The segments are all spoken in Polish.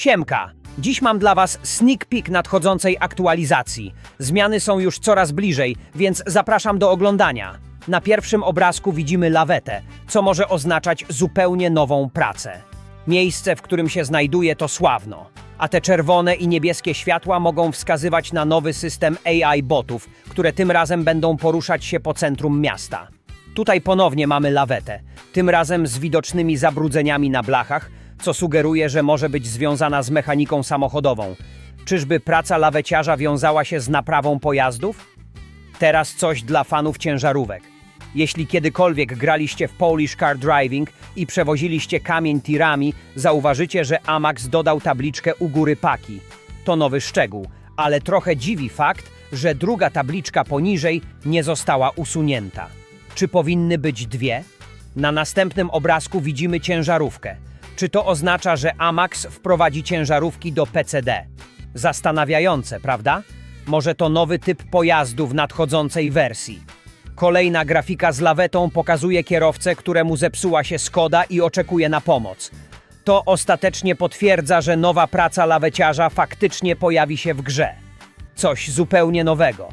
Siemka! Dziś mam dla Was sneak peek nadchodzącej aktualizacji. Zmiany są już coraz bliżej, więc zapraszam do oglądania. Na pierwszym obrazku widzimy lawetę, co może oznaczać zupełnie nową pracę. Miejsce, w którym się znajduje, to sławno, a te czerwone i niebieskie światła mogą wskazywać na nowy system AI botów, które tym razem będą poruszać się po centrum miasta. Tutaj ponownie mamy lawetę, tym razem z widocznymi zabrudzeniami na blachach, co sugeruje, że może być związana z mechaniką samochodową. Czyżby praca laweciarza wiązała się z naprawą pojazdów? Teraz coś dla fanów ciężarówek. Jeśli kiedykolwiek graliście w Polish Car Driving i przewoziliście kamień tirami, zauważycie, że Amax dodał tabliczkę u góry paki. To nowy szczegół, ale trochę dziwi fakt, że druga tabliczka poniżej nie została usunięta. Czy powinny być dwie? Na następnym obrazku widzimy ciężarówkę. Czy to oznacza, że Amax wprowadzi ciężarówki do PCD? Zastanawiające, prawda? Może to nowy typ pojazdu w nadchodzącej wersji. Kolejna grafika z lawetą pokazuje kierowcę, któremu zepsuła się Skoda i oczekuje na pomoc. To ostatecznie potwierdza, że nowa praca laweciarza faktycznie pojawi się w grze. Coś zupełnie nowego.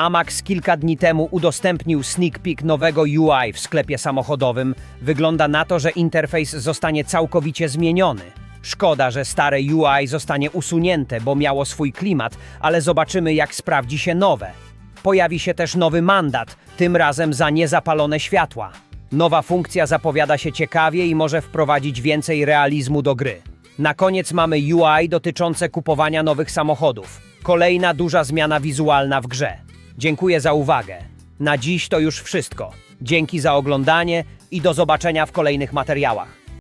Amax kilka dni temu udostępnił sneak peek nowego UI w sklepie samochodowym. Wygląda na to, że interfejs zostanie całkowicie zmieniony. Szkoda, że stare UI zostanie usunięte, bo miało swój klimat, ale zobaczymy, jak sprawdzi się nowe. Pojawi się też nowy mandat, tym razem za niezapalone światła. Nowa funkcja zapowiada się ciekawie i może wprowadzić więcej realizmu do gry. Na koniec mamy UI dotyczące kupowania nowych samochodów. Kolejna duża zmiana wizualna w grze. Dziękuję za uwagę. Na dziś to już wszystko. Dzięki za oglądanie i do zobaczenia w kolejnych materiałach.